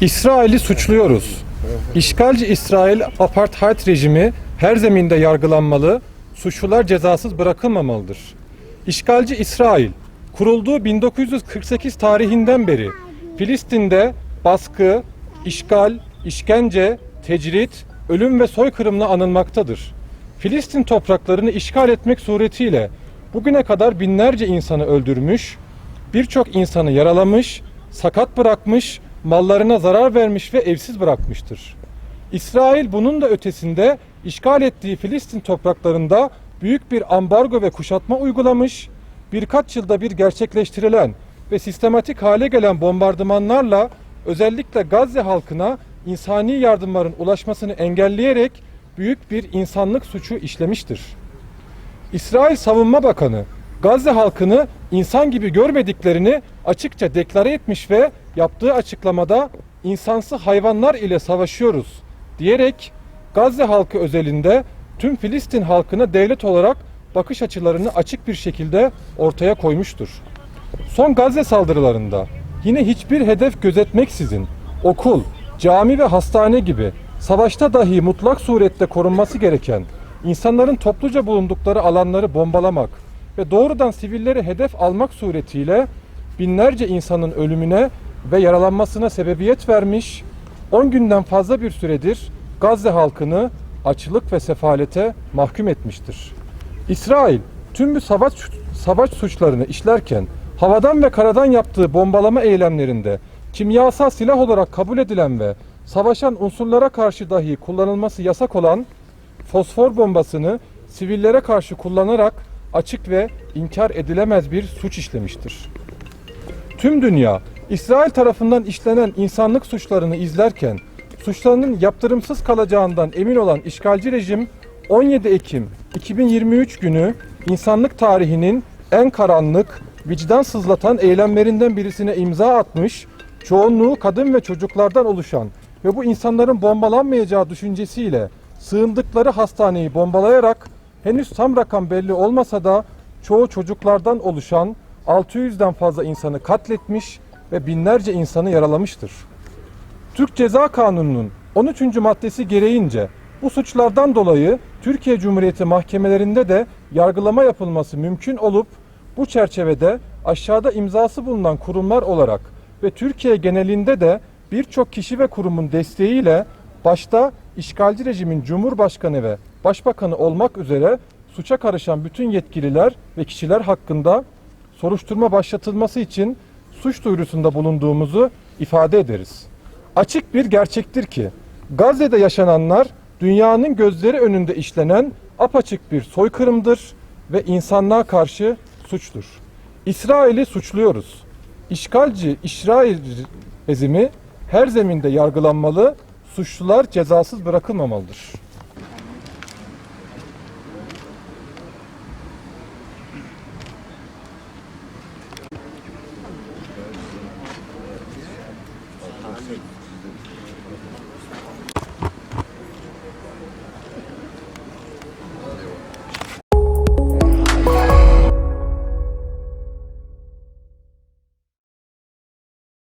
İsrail'i suçluyoruz. İşgalci İsrail apartheid rejimi her zeminde yargılanmalı, suçlular cezasız bırakılmamalıdır. İşgalci İsrail kurulduğu 1948 tarihinden beri Filistin'de baskı, işgal, işkence, tecrit, ölüm ve soykırımla anılmaktadır. Filistin topraklarını işgal etmek suretiyle bugüne kadar binlerce insanı öldürmüş, birçok insanı yaralamış, sakat bırakmış, mallarına zarar vermiş ve evsiz bırakmıştır. İsrail bunun da ötesinde işgal ettiği Filistin topraklarında büyük bir ambargo ve kuşatma uygulamış, birkaç yılda bir gerçekleştirilen ve sistematik hale gelen bombardımanlarla özellikle Gazze halkına insani yardımların ulaşmasını engelleyerek büyük bir insanlık suçu işlemiştir. İsrail Savunma Bakanı Gazze halkını insan gibi görmediklerini açıkça deklare etmiş ve yaptığı açıklamada insansı hayvanlar ile savaşıyoruz diyerek Gazze halkı özelinde tüm Filistin halkına devlet olarak bakış açılarını açık bir şekilde ortaya koymuştur. Son Gazze saldırılarında yine hiçbir hedef gözetmeksizin okul, cami ve hastane gibi savaşta dahi mutlak surette korunması gereken insanların topluca bulundukları alanları bombalamak ve doğrudan sivilleri hedef almak suretiyle binlerce insanın ölümüne ve yaralanmasına sebebiyet vermiş, 10 günden fazla bir süredir Gazze halkını açlık ve sefalete mahkum etmiştir. İsrail tüm bu savaş savaş suçlarını işlerken havadan ve karadan yaptığı bombalama eylemlerinde kimyasal silah olarak kabul edilen ve savaşan unsurlara karşı dahi kullanılması yasak olan fosfor bombasını sivillere karşı kullanarak açık ve inkar edilemez bir suç işlemiştir. Tüm dünya İsrail tarafından işlenen insanlık suçlarını izlerken suçlarının yaptırımsız kalacağından emin olan işgalci rejim 17 Ekim 2023 günü insanlık tarihinin en karanlık, vicdan sızlatan eylemlerinden birisine imza atmış, çoğunluğu kadın ve çocuklardan oluşan ve bu insanların bombalanmayacağı düşüncesiyle sığındıkları hastaneyi bombalayarak henüz tam rakam belli olmasa da çoğu çocuklardan oluşan 600'den fazla insanı katletmiş ve binlerce insanı yaralamıştır. Türk Ceza Kanunu'nun 13. maddesi gereğince bu suçlardan dolayı Türkiye Cumhuriyeti mahkemelerinde de yargılama yapılması mümkün olup bu çerçevede aşağıda imzası bulunan kurumlar olarak ve Türkiye genelinde de birçok kişi ve kurumun desteğiyle başta işgalci rejimin Cumhurbaşkanı ve Başbakanı olmak üzere suça karışan bütün yetkililer ve kişiler hakkında soruşturma başlatılması için suç duyurusunda bulunduğumuzu ifade ederiz. Açık bir gerçektir ki Gazze'de yaşananlar dünyanın gözleri önünde işlenen apaçık bir soykırımdır ve insanlığa karşı suçtur. İsrail'i suçluyoruz. İşgalci İsrail rejimi her zeminde yargılanmalı, suçlular cezasız bırakılmamalıdır. すいません。